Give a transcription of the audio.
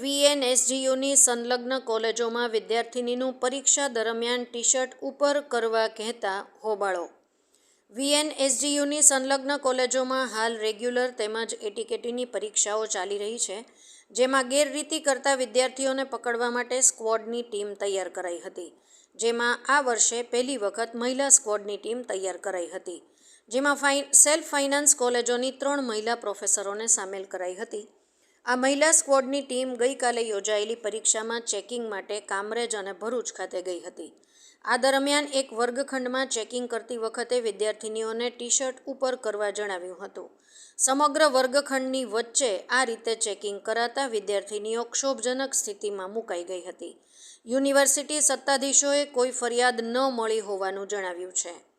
વીએનએસજીયુની સંલગ્ન કોલેજોમાં વિદ્યાર્થિનીનું પરીક્ષા દરમિયાન ટી શર્ટ ઉપર કરવા કહેતા હોબાળો. વીએનએસજીયુની સંલગ્ન કોલેજોમાં હાલ રેગ્યુલર તેમજ એટીકેટીની પરીક્ષાઓ ચાલી રહી છે, જેમાં ગેરરીતિ કરતા વિદ્યાર્થીઓને પકડવા માટે સ્ક્વોડની ટીમ તૈયાર કરાઈ હતી. જેમાં આ વર્ષે પહેલી વખત મહિલા સ્ક્વોડની ટીમ તૈયાર કરાઈ હતી, જેમાં ફાઈ સેલ્ફ ફાઇનાન્સ કોલેજોની ત્રણ મહિલા પ્રોફેસરોને સામેલ કરાઈ હતી. આ મહિલા સ્ક્વોડની ટીમ ગઈકાલે યોજાયેલી પરીક્ષામાં ચેકિંગ માટે કામરેજ અને ભરૂચ ખાતે ગઈ હતી. આ દરમિયાન એક વર્ગખંડમાં ચેકિંગ કરતી વખતે વિદ્યાર્થિનીઓને ટી શર્ટ ઉપર કરવા જણાવ્યું હતું. સમગ્ર વર્ગખંડની વચ્ચે આ રીતે ચેકિંગ કરાતા વિદ્યાર્થિનીઓ ક્ષોભજનક સ્થિતિમાં મુકાઈ ગઈ હતી. યુનિવર્સિટી સત્તાધીશોએ કોઈ ફરિયાદ ન મળી હોવાનું જણાવ્યું છે.